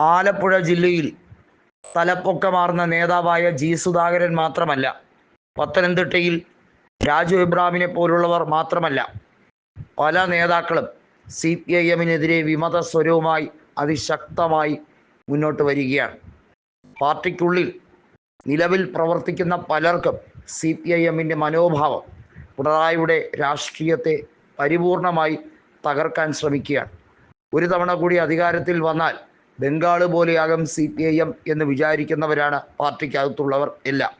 ആലപ്പുഴ ജില്ലയിൽ തലപ്പൊക്കമാർന്ന നേതാവായ ജി സുധാകരൻ മാത്രമല്ല പത്തനംതിട്ടയിൽ രാജു ഇബ്രാഹിമിനെ പോലുള്ളവർ മാത്രമല്ല പല നേതാക്കളും സി പി ഐ എമ്മിനെതിരെ വിമത സ്വരവുമായി അതിശക്തമായി മുന്നോട്ട് വരികയാണ്. പാർട്ടിക്കുള്ളിൽ നിലവിൽ പ്രവർത്തിക്കുന്ന പലർക്കും സി പി ഐ എമ്മിന്റെ മനോഭാവം പിണറായിയുടെ രാഷ്ട്രീയത്തെ പരിപൂർണമായി തകർക്കാൻ ശ്രമിക്കുകയാണ്. ഒരു തവണ കൂടി അധികാരത്തിൽ വന്നാൽ ബംഗാൾ പോലെയാകും സി പി ഐ എം എന്ന് വിചാരിക്കുന്നവരാണ് പാർട്ടിക്കകത്തുള്ളവർ എല്ലാം.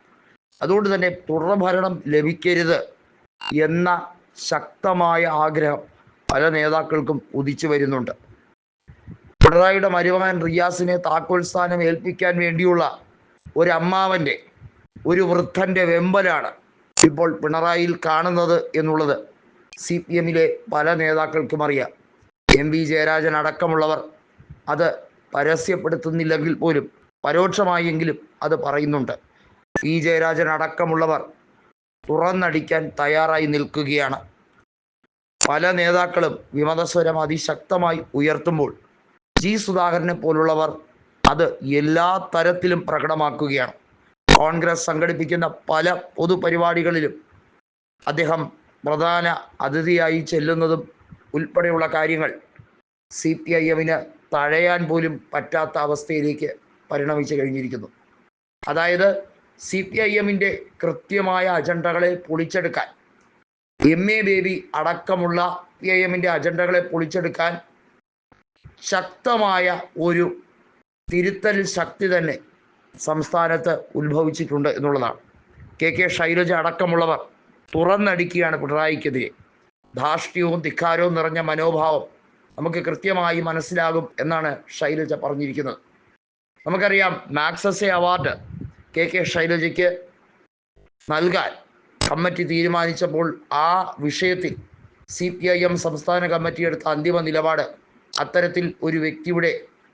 അതുകൊണ്ട് തന്നെ തുടർഭരണം ലഭിക്കരുത് എന്ന ശക്തമായ ആഗ്രഹം പല നേതാക്കൾക്കും ഉദിച്ചു വരുന്നുണ്ട്. പിണറായിയുടെ മരുമകൻ റിയാസിനെ താക്കോൽ സ്ഥാനം ഏൽപ്പിക്കാൻ വേണ്ടിയുള്ള ഒരു അമ്മാവന്റെ ഒരു വൃദ്ധന്റെ വെമ്പലാണ് ഇപ്പോൾ പിണറായിയിൽ കാണുന്നത് എന്നുള്ളത് സി പി എമ്മിലെ പല നേതാക്കൾക്കും അറിയാം. എം വി ജയരാജൻ അടക്കമുള്ളവർ അത് പരസ്യപ്പെടുത്തുന്നില്ലെങ്കിൽ പോലും പരോക്ഷമായെങ്കിലും അത് പറയുന്നുണ്ട്. പി. ജയരാജൻ അടക്കമുള്ളവർ തുറന്നടിക്കാൻ തയ്യാറായി നിൽക്കുകയാണ്. പല നേതാക്കളും വിമതസ്വരം അതിശക്തമായി ഉയർത്തുമ്പോൾ ജി. സുധാകരനെ പോലുള്ളവർ അത് എല്ലാ തരത്തിലും പ്രകടമാക്കുകയാണ്. കോൺഗ്രസ് സംഘടിപ്പിക്കുന്ന പല പൊതുപരിപാടികളിലും അദ്ദേഹം പ്രധാന അതിഥിയായി ചെല്ലുന്നതും ഉൾപ്പെടെയുള്ള കാര്യങ്ങൾ സി പി ഐ എമ്മിന് തഴയാൻ പോലും പറ്റാത്ത അവസ്ഥയിലേക്ക് പരിണമിച്ചു കഴിഞ്ഞിരിക്കുന്നു. അതായത് സി പി ഐ എമ്മിന്റെ കൃത്യമായ അജണ്ടകളെ പൊളിച്ചെടുക്കാൻ എം എ ബേബി അടക്കമുള്ള പി ഐ എമ്മിന്റെ അജണ്ടകളെ പൊളിച്ചെടുക്കാൻ ശക്തമായ ഒരു തിരുത്തൽ ശക്തി തന്നെ സംസ്ഥാനത്ത് ഉത്ഭവിച്ചിട്ടുണ്ട് എന്നുള്ളതാണ്. കെ കെ ശൈലജ അടക്കമുള്ളവർ തുറന്നടിക്കുകയാണ് പിണറായിക്കെതിരെ. ധാർഷ്ട്യവും ധിക്കാരവും നിറഞ്ഞ മനോഭാവം നമുക്ക് കൃത്യമായി മനസ്സിലാകും എന്നാണ് ശൈലജ പറഞ്ഞിരിക്കുന്നത്. നമുക്കറിയാം മാക്സസെ അവാർഡ് കെ കെ ശൈലജയ്ക്ക് നൽകാൻ കമ്മിറ്റി തീരുമാനിച്ചപ്പോൾ ആ വിഷയത്തിൽ സി പി ഐ എം സംസ്ഥാന കമ്മിറ്റി എടുത്ത അന്തിമ നിലപാട് അത്തരത്തിൽ ഒരു വ്യക്തിയുടെ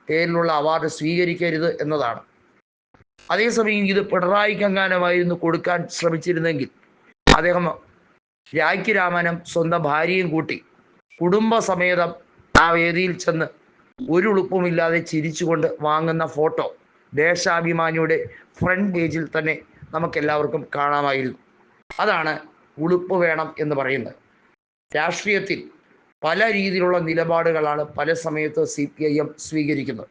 പേരിലുള്ള അവാർഡ് സ്വീകരിക്കരുത് എന്നതാണ്. അതേസമയം ഇത് പിണറായിക്കെങ്ങാനുമായിരുന്നു കൊടുക്കാൻ ശ്രമിച്ചിരുന്നെങ്കിൽ അദ്ദേഹം രാഖി രാമനം സ്വന്തം ഭാര്യയും കൂട്ടി കുടുംബസമേതം ആ വേദിയിൽ ചെന്ന് ഒരു ഉളുപ്പുമില്ലാതെ ചിരിച്ചുകൊണ്ട് വാങ്ങുന്ന ഫോട്ടോ ദേശാഭിമാനിയുടെ ഫ്രണ്ട് പേജിൽ തന്നെ നമുക്കെല്ലാവർക്കും കാണാമായിരുന്നു. അതാണ് ഉളുപ്പ് വേണം എന്ന് പറയുന്നത്. രാഷ്ട്രീയത്തിൽ പല രീതിയിലുള്ള നിലപാടുകളാണ് പല സമയത്ത് സി പി ഐ എം സ്വീകരിക്കുന്നത്.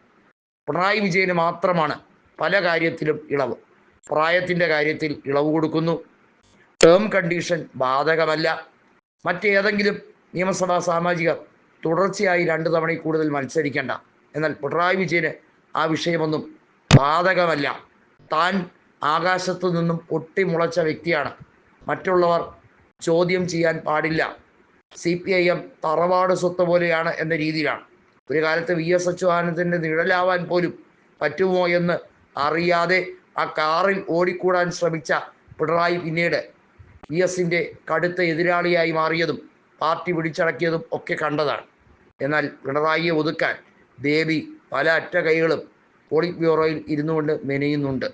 പിണറായി വിജയന് മാത്രമാണ് പല കാര്യത്തിലും ഇളവ്. പ്രായത്തിന്റെ കാര്യത്തിൽ ഇളവ് കൊടുക്കുന്നു. ടേം കണ്ടീഷൻ ബാധകമല്ല. മറ്റേതെങ്കിലും നിയമസഭാ സാമാജികർ തുടർച്ചയായി രണ്ട് തവണയിൽ കൂടുതൽ മത്സരിക്കേണ്ട. എന്നാൽ പിണറായി വിജയന് ആ വിഷയമൊന്നും ബാധകമല്ല. താൻ ആകാശത്തു നിന്നും പൊട്ടിമുളച്ച വ്യക്തിയാണ്. മറ്റുള്ളവർ ചോദ്യം ചെയ്യാൻ പാടില്ല. സി പി ഐ എം തറവാട് സ്വത്ത് പോലെയാണ് എന്ന രീതിയിലാണ്. ഒരു കാലത്ത് വി എസ് അച്യുതാനന്ദന്റെ നിഴലാവാൻ പോലും പറ്റുമോ എന്ന് അറിയാതെ ആ കാറിൽ ഓടിക്കൂടാൻ ശ്രമിച്ച പിണറായി പിന്നീട് വി എസിന്റെ കടുത്ത എതിരാളിയായി മാറിയതും പാർട്ടി പിടിച്ചടക്കിയതും ഒക്കെ കണ്ടതാണ്. എന്നാൽ പിണറായിയെ ഒതുക്കാൻ ദേവി പല അറ്റ കൈകളും പോളിറ്റ് ബ്യൂറോയിൽ ഇരുന്നുകൊണ്ട് മെനയുന്നുണ്ട്.